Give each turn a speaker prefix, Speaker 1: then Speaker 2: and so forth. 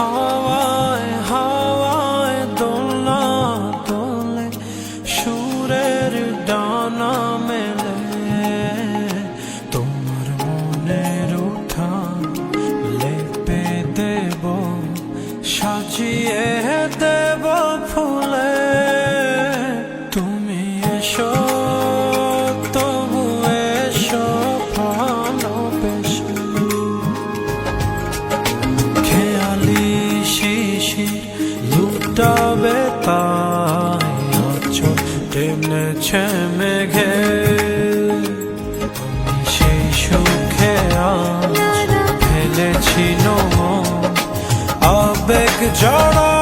Speaker 1: হাওয়ায় হাওয়ায় দোলনা দোলে, সুরের ডানা মেলে। তোমার মনের উঠান লেপে দেব, সাজিয়ে দেব ফুলে। তুমি এসো আছো মেঘে সেই সুখে আজ আবেগ জড়া